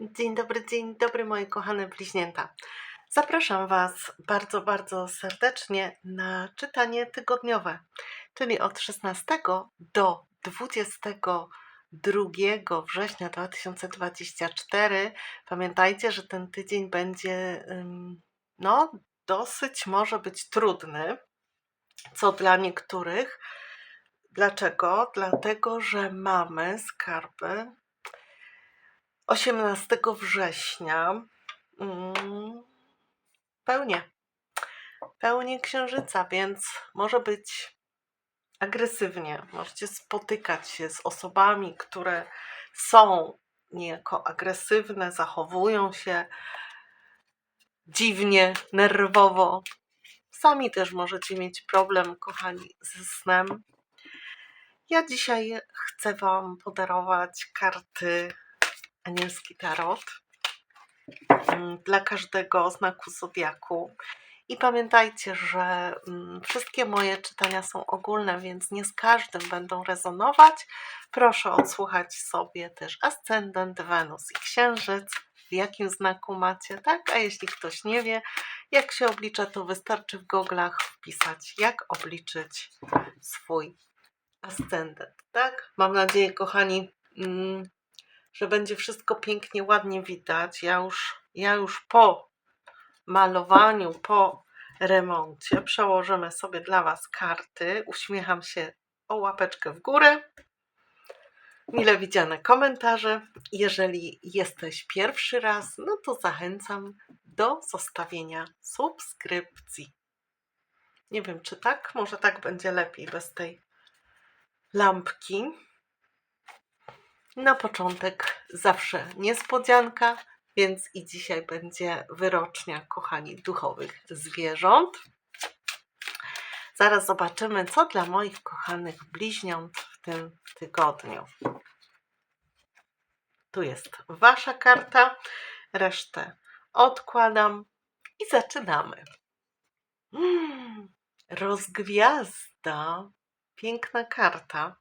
Dzień dobry, dzień dobry moje kochane bliźnięta. Zapraszam Was bardzo, bardzo serdecznie na czytanie tygodniowe, czyli od 16 do 22 września 2024. Pamiętajcie, że ten tydzień będzie no, dosyć może być trudny, co dla niektórych. Dlaczego? Dlatego, że mamy skarby 18 września mm, pełnię. Pełnię księżyca, więc może być agresywnie. Możecie spotykać się z osobami, które są niejako agresywne, zachowują się dziwnie, nerwowo. Sami też możecie mieć problem, kochani, ze snem. Ja dzisiaj chcę Wam podarować karty anielski tarot mm, dla każdego znaku zodiaku. I pamiętajcie, że mm, wszystkie moje czytania są ogólne, więc nie z każdym będą rezonować. Proszę odsłuchać sobie też ascendent, Wenus i Księżyc, w jakim znaku macie, tak? A jeśli ktoś nie wie, jak się oblicza, to wystarczy w goglach wpisać, jak obliczyć swój ascendent, tak? Mam nadzieję, kochani, mm, że będzie wszystko pięknie, ładnie widać. Ja już, ja już po malowaniu, po remoncie przełożymy sobie dla Was karty. Uśmiecham się o łapeczkę w górę. Mile widziane komentarze. Jeżeli jesteś pierwszy raz, no to zachęcam do zostawienia subskrypcji. Nie wiem, czy tak? Może tak będzie lepiej bez tej lampki. Na początek zawsze niespodzianka, więc i dzisiaj będzie wyrocznia, kochani, duchowych zwierząt. Zaraz zobaczymy, co dla moich kochanych bliźniąt w tym tygodniu. Tu jest Wasza karta, resztę odkładam i zaczynamy. Mm, rozgwiazda, piękna karta.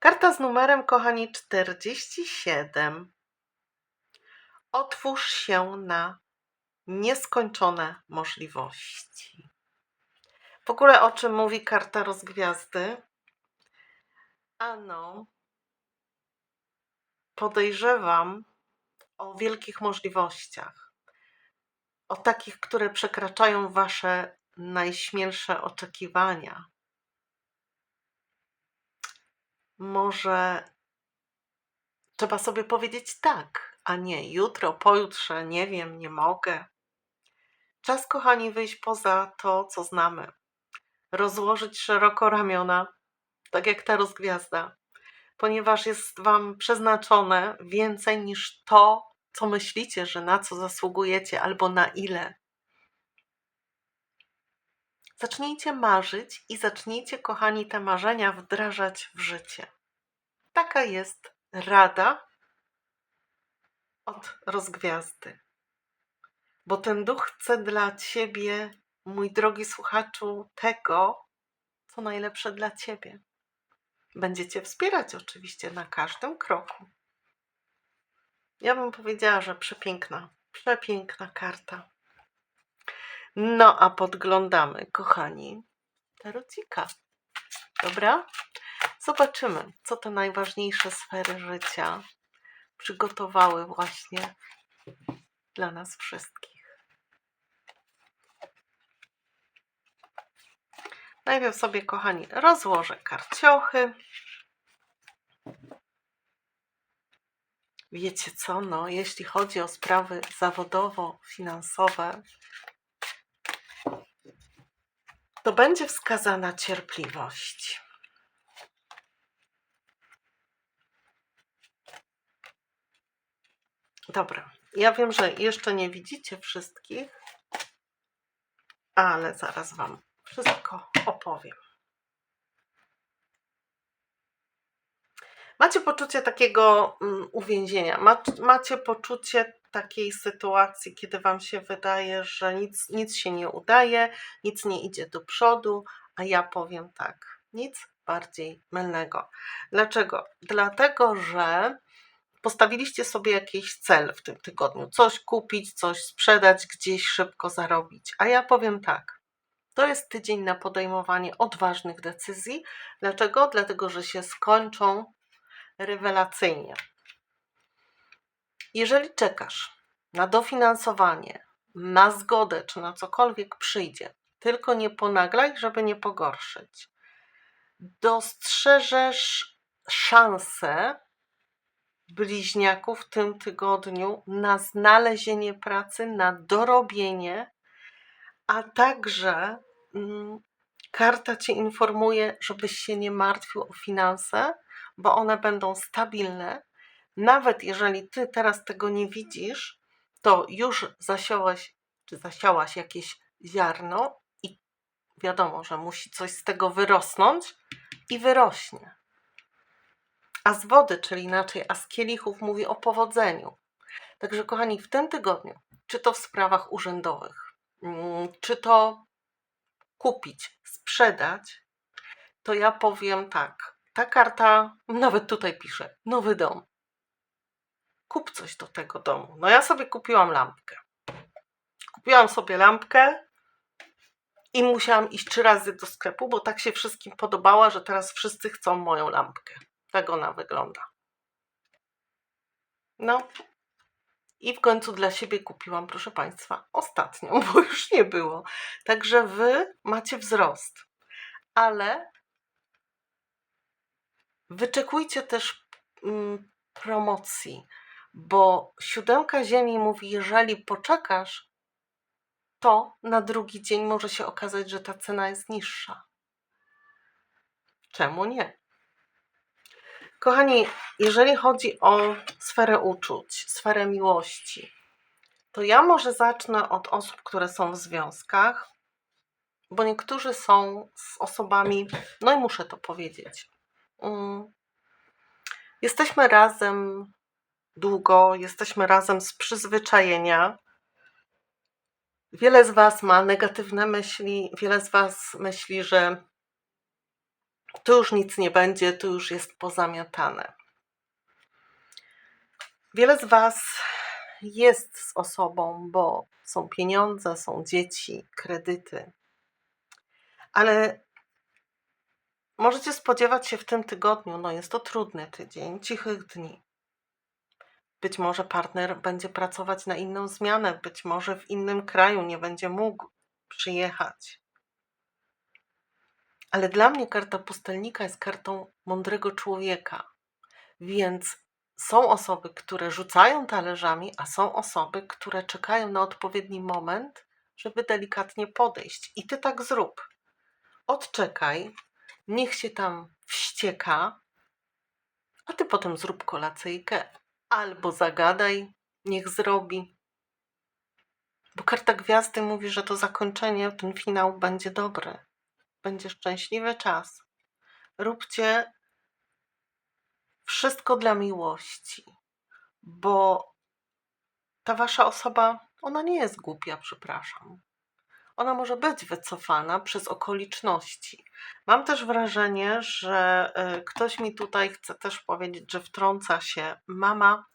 Karta z numerem, kochani, 47. Otwórz się na nieskończone możliwości. W ogóle o czym mówi karta rozgwiazdy? Ano, podejrzewam o wielkich możliwościach. O takich, które przekraczają wasze najśmielsze oczekiwania może trzeba sobie powiedzieć tak, a nie jutro, pojutrze, nie wiem, nie mogę. Czas, kochani, wyjść poza to, co znamy. Rozłożyć szeroko ramiona, tak jak ta rozgwiazda, ponieważ jest Wam przeznaczone więcej niż to, co myślicie, że na co zasługujecie albo na ile. Zacznijcie marzyć i zacznijcie, kochani, te marzenia wdrażać w życie. Taka jest rada od rozgwiazdy. Bo ten duch chce dla ciebie, mój drogi słuchaczu, tego, co najlepsze dla ciebie. Będziecie wspierać oczywiście na każdym kroku. Ja bym powiedziała, że przepiękna, przepiękna karta. No, a podglądamy, kochani, tarocika. Dobra? Zobaczymy, co te najważniejsze sfery życia przygotowały właśnie dla nas wszystkich. Najpierw sobie, kochani, rozłożę karciochy. Wiecie co, no, jeśli chodzi o sprawy zawodowo-finansowe, to będzie wskazana cierpliwość. Dobra, ja wiem, że jeszcze nie widzicie wszystkich, ale zaraz Wam wszystko opowiem. Macie poczucie takiego mm, uwięzienia, macie poczucie takiej sytuacji, kiedy Wam się wydaje, że nic, nic się nie udaje, nic nie idzie do przodu, a ja powiem tak, nic bardziej mylnego. Dlaczego? Dlatego, że postawiliście sobie jakiś cel w tym tygodniu, coś kupić, coś sprzedać, gdzieś szybko zarobić. A ja powiem tak. To jest tydzień na podejmowanie odważnych decyzji. Dlaczego? Dlatego, że się skończą rewelacyjnie. Jeżeli czekasz na dofinansowanie, na zgodę czy na cokolwiek przyjdzie, tylko nie ponaglaj, żeby nie pogorszyć. Dostrzeżesz szansę bliźniaków w tym tygodniu na znalezienie pracy, na dorobienie, a także mm, karta cię informuje, żebyś się nie martwił o finanse, bo one będą stabilne. Nawet jeżeli ty teraz tego nie widzisz, to już zasiałeś czy zasiałaś jakieś ziarno i wiadomo, że musi coś z tego wyrosnąć i wyrośnie. A z wody, czyli inaczej, a z kielichów mówi o powodzeniu. Także, kochani, w tym tygodniu, czy to w sprawach urzędowych, mm, czy to kupić, sprzedać, to ja powiem tak. Ta karta, nawet tutaj pisze, nowy dom. Kup coś do tego domu. No ja sobie kupiłam lampkę. Kupiłam sobie lampkę i musiałam iść trzy razy do sklepu, bo tak się wszystkim podobała, że teraz wszyscy chcą moją lampkę. Tak ona wygląda. No. I w końcu dla siebie kupiłam, proszę Państwa, ostatnią, bo już nie było. Także Wy macie wzrost. Ale wyczekujcie też mm, promocji, bo siódemka ziemi mówi, jeżeli poczekasz, to na drugi dzień może się okazać, że ta cena jest niższa. Czemu nie? Kochani, jeżeli chodzi o sferę uczuć, sferę miłości, to ja może zacznę od osób, które są w związkach, bo niektórzy są z osobami, no i muszę to powiedzieć. Mm, Jesteśmy razem długo, jesteśmy razem z przyzwyczajenia. Wiele z Was ma negatywne myśli, wiele z Was myśli, że tu już nic nie będzie, tu już jest pozamiatane. Wiele z Was jest z osobą, bo są pieniądze, są dzieci, kredyty. Ale możecie spodziewać się w tym tygodniu, no jest to trudny tydzień, cichych dni. Być może partner będzie pracować na inną zmianę, być może w innym kraju nie będzie mógł przyjechać. Ale dla mnie karta pustelnika jest kartą mądrego człowieka. Więc są osoby, które rzucają talerzami, a są osoby, które czekają na odpowiedni moment, żeby delikatnie podejść. I ty tak zrób. Odczekaj, niech się tam wścieka, a ty potem zrób kolacyjkę. Albo zagadaj, niech zrobi. Bo karta gwiazdy mówi, że to zakończenie, ten finał będzie dobry będzie szczęśliwy czas. Róbcie wszystko dla miłości, bo ta wasza osoba, ona nie jest głupia, przepraszam. Ona może być wycofana przez okoliczności. Mam też wrażenie, że y, ktoś mi tutaj chce też powiedzieć, że wtrąca się mama,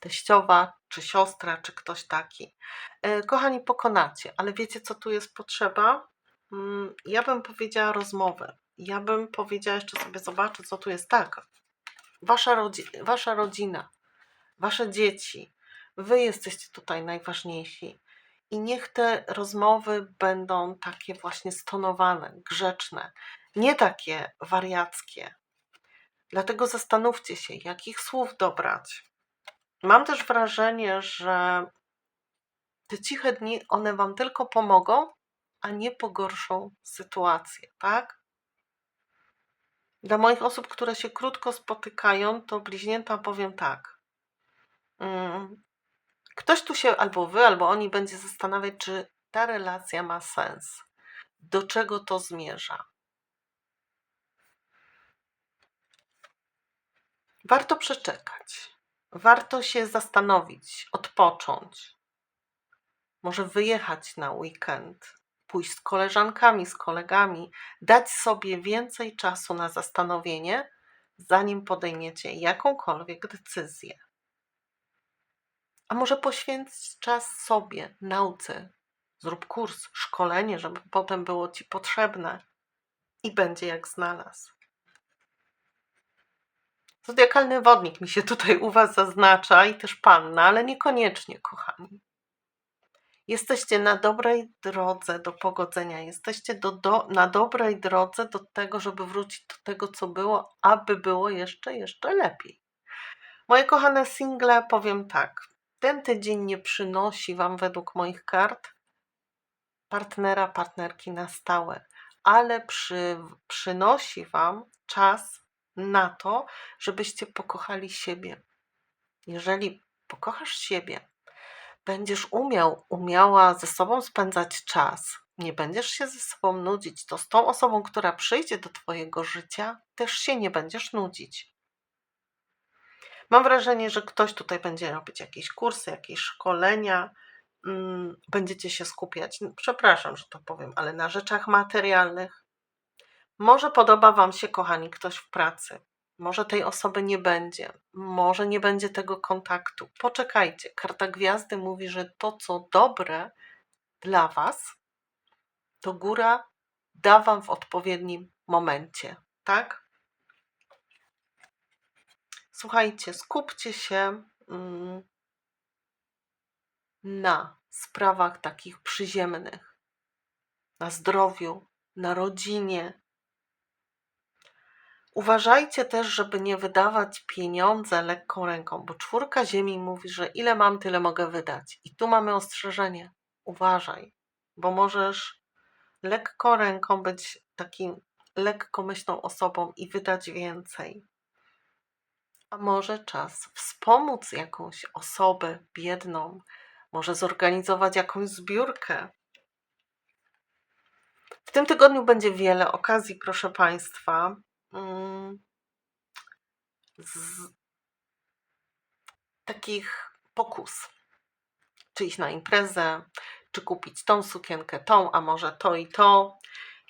teściowa, czy siostra, czy ktoś taki. Y, kochani, pokonacie, ale wiecie, co tu jest potrzeba? Mm, ja bym powiedziała rozmowę. Ja bym powiedziała, jeszcze sobie zobaczę, co tu jest tak. Wasza, rodzi- wasza rodzina, wasze dzieci, wy jesteście tutaj najważniejsi. I niech te rozmowy będą takie właśnie stonowane, grzeczne, nie takie wariackie. Dlatego zastanówcie się, jakich słów dobrać. Mam też wrażenie, że te ciche dni, one Wam tylko pomogą, a nie pogorszą sytuację, tak? Dla moich osób, które się krótko spotykają, to bliźnięta powiem tak. Ktoś tu się, albo wy, albo oni będzie zastanawiać, czy ta relacja ma sens. Do czego to zmierza? Warto przeczekać. Warto się zastanowić, odpocząć. Może wyjechać na weekend, pójść z koleżankami, z kolegami, dać sobie więcej czasu na zastanowienie, zanim podejmiecie jakąkolwiek decyzję. A może poświęć czas sobie, nauce. Zrób kurs, szkolenie, żeby potem było ci potrzebne i będzie jak znalazł. Zodiakalny wodnik mi się tutaj u Was zaznacza i też panna, ale niekoniecznie, kochani. Jesteście na dobrej drodze do pogodzenia, jesteście do, do, na dobrej drodze do tego, żeby wrócić do tego, co było, aby było jeszcze, jeszcze lepiej. Moje kochane single, powiem tak. Ten tydzień nie przynosi Wam według moich kart partnera, partnerki na stałe, ale przy, przynosi Wam czas na to, żebyście pokochali siebie. Jeżeli pokochasz siebie, będziesz umiał, umiała ze sobą spędzać czas, nie będziesz się ze sobą nudzić, to z tą osobą, która przyjdzie do Twojego życia, też się nie będziesz nudzić. Mam wrażenie, że ktoś tutaj będzie robić jakieś kursy, jakieś szkolenia, mm, będziecie się skupiać, przepraszam, że to powiem, ale na rzeczach materialnych. Może podoba Wam się, kochani, ktoś w pracy. Może tej osoby nie będzie, może nie będzie tego kontaktu. Poczekajcie. Karta gwiazdy mówi, że to, co dobre dla Was, to góra da Wam w odpowiednim momencie, tak? Słuchajcie, skupcie się mm, na sprawach takich przyziemnych, na zdrowiu, na rodzinie. Uważajcie też, żeby nie wydawać pieniądze lekką ręką, bo czwórka ziemi mówi, że ile mam, tyle mogę wydać. I tu mamy ostrzeżenie. Uważaj, bo możesz lekką ręką być takim lekkomyślną osobą i wydać więcej. A może czas wspomóc jakąś osobę biedną, może zorganizować jakąś zbiórkę. W tym tygodniu będzie wiele okazji, proszę Państwa. mm, Z takich pokus. Czy iść na imprezę, czy kupić tą sukienkę, tą, a może to i to.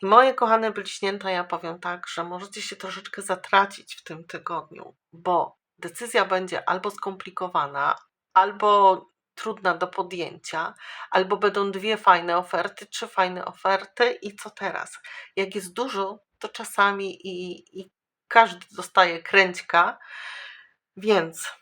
Moje kochane bliźnięta, ja powiem tak, że możecie się troszeczkę zatracić w tym tygodniu, bo decyzja będzie albo skomplikowana, albo trudna do podjęcia, albo będą dwie fajne oferty, trzy fajne oferty i co teraz? Jak jest dużo, to czasami i, i każdy dostaje kręćka, więc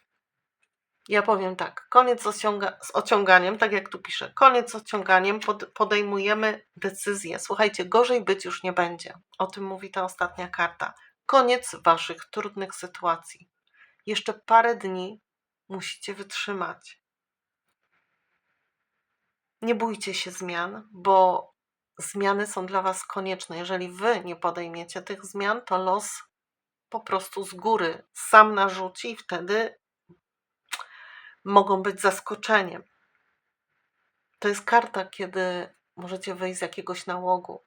ja powiem tak, koniec z, ociąga, z ociąganiem, tak jak tu piszę, koniec z ociąganiem, pod, podejmujemy decyzję. Słuchajcie, gorzej być już nie będzie. O tym mówi ta ostatnia karta. Koniec waszych trudnych sytuacji. Jeszcze parę dni musicie wytrzymać. Nie bójcie się zmian, bo zmiany są dla was konieczne. Jeżeli wy nie podejmiecie tych zmian, to los po prostu z góry sam narzuci i wtedy mogą być zaskoczeniem. To jest karta, kiedy możecie wyjść z jakiegoś nałogu,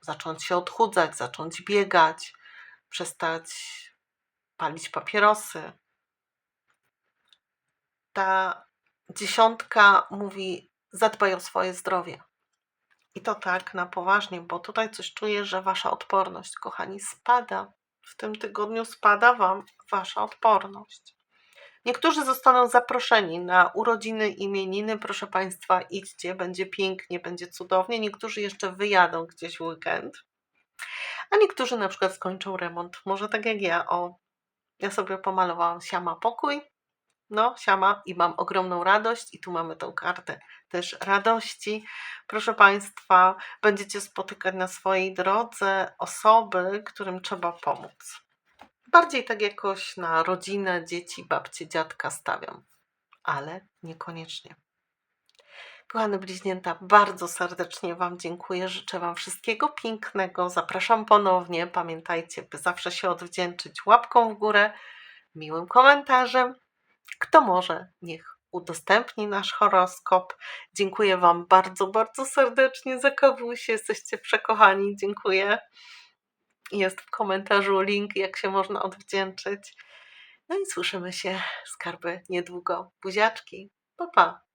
zacząć się odchudzać, zacząć biegać, przestać palić papierosy. Ta dziesiątka mówi: zadbaj o swoje zdrowie. I to tak na poważnie, bo tutaj coś czuję, że wasza odporność, kochani, spada. W tym tygodniu spada wam wasza odporność. Niektórzy zostaną zaproszeni na urodziny, imieniny. Proszę Państwa, idźcie, będzie pięknie, będzie cudownie. Niektórzy jeszcze wyjadą gdzieś w weekend, a niektórzy na przykład skończą remont. Może tak jak ja. O, ja sobie pomalowałam siama pokój. No, siama i mam ogromną radość, i tu mamy tą kartę też radości. Proszę Państwa, będziecie spotykać na swojej drodze osoby, którym trzeba pomóc. Bardziej tak jakoś na rodzinę, dzieci, babcie, dziadka stawiam, ale niekoniecznie. Kochane bliźnięta, bardzo serdecznie Wam dziękuję. Życzę Wam wszystkiego pięknego. Zapraszam ponownie. Pamiętajcie, by zawsze się odwdzięczyć łapką w górę, miłym komentarzem. Kto może, niech udostępni nasz horoskop. Dziękuję Wam bardzo, bardzo serdecznie za kawusie. Jesteście przekochani. Dziękuję. Jest w komentarzu link, jak się można odwdzięczyć. No i słyszymy się, skarby, niedługo. Buziaczki. Pa, pa.